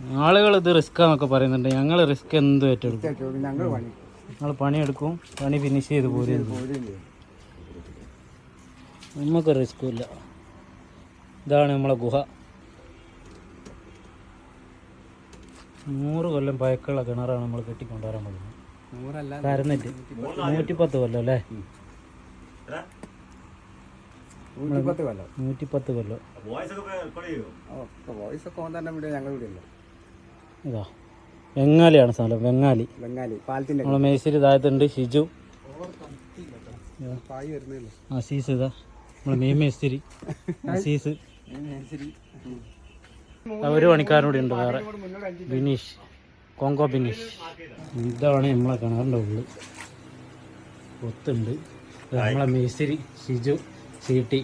ആളുകൾ ഇത് റിസ്ക് എന്നൊക്കെ പറയുന്നുണ്ട്. ഞങ്ങൾ റിസ്ക് എന്ത് ഏറ്റെടുക്കും? ഞങ്ങൾ പണി. ഞങ്ങൾ പണിയെടുക്കും. പണി ഫിനിഷ് ചെയ്ത് പോരും നമുക്ക് റിസ്ക്കും ഇല്ല. ഇതാണ് നമ്മളെ ഗുഹ. നൂറ് കൊല്ലം പഴക്കമുള്ള കിണറാണ് നമ്മൾ കെട്ടിക്കൊണ്ടുവരാൻ പോകുന്നത്. കരന്നിട്ട്. നൂറ്റിപ്പത്ത് കൊല്ലം അല്ലേ? നൂറ്റിപ്പത്ത് കൊല്ലം. നൂറ്റിപ്പത്ത് കൊല്ലം. വോയിസ് ഒക്കെ ഇല്ല ഇതാ വെങ്ങാലിയാണ് സ്ഥലം ബംഗാളി ബംഗാളി പാലത്തിന്റെ നമ്മളെ താഴത്തുണ്ട് ഷിജു. പായി വരുന്നില്ല അസീസ് ഇതാ നമ്മളെ മീൻ മേസ്തിരി അസീസ് ഒരു ആ, ഒരു പണിക്കാരനൂടെ ഉണ്ട് വേറെ. ബിനീഷ് കോങ്കോ ബിനീഷ്. ഇതാണ് നമ്മളെ കിണറിന്റെ ഉള്ളിൽ ഒത്തുണ്ട്. നമ്മളെ മേസ്തിരി ഷിജു സീട്ടി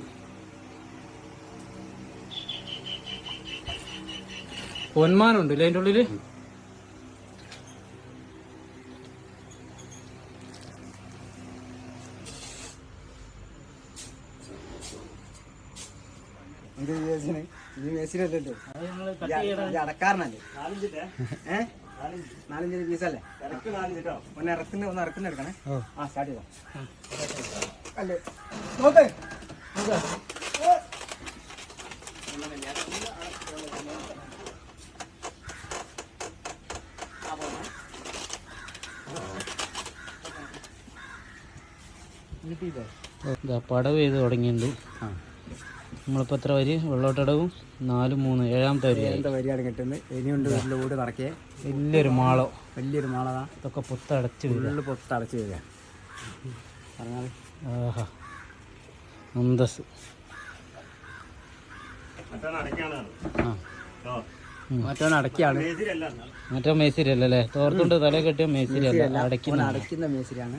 പൊന്മാനുണ്ട് അല്ലേ അതിന്റെ ഉള്ളിൽ? അടക്കാരനല്ലേ? ഏഹ് നാലഞ്ച്. പീസല്ലേ ഒന്ന് ഇറക്കുന്ന ഒന്ന് ഇറക്കുന്ന എടുക്കണേ. ആ. സ്റ്റാർട്ട് ചെയ്തോ. അല്ലേ? നോക്കേ. ഇതാ പടവ് ചെയ്ത് തുടങ്ങിയിട്ടുണ്ട്. നമ്മളിപ്പോൾ എത്ര വരി? വെള്ളോട്ടടവും നാല് മൂന്ന് ഏഴാമത്തെ വരി എന്താ വരിയാണ് കിട്ടുന്നത്. ഇനിയുണ്ട് വീട്ടിൽ വീട് നടക്കേ വലിയൊരു മാളോ. വലിയൊരു മാളതാ ഇതൊക്കെ പൊത്തടച്ച് പൊത്തടച്ച് വരിക. പറഞ്ഞാൽ ആഹാ. അന്തസ്. ആ. മറ്റവൻ അടക്കിയാണ്. മറ്റോ മേസിരി അല്ലല്ലേ തോർത്തുണ്ട് തല കെട്ടിയ മേസിരി അല്ല അടക്കുന്ന അടയ്ക്കുന്ന മേശരിയാണ്.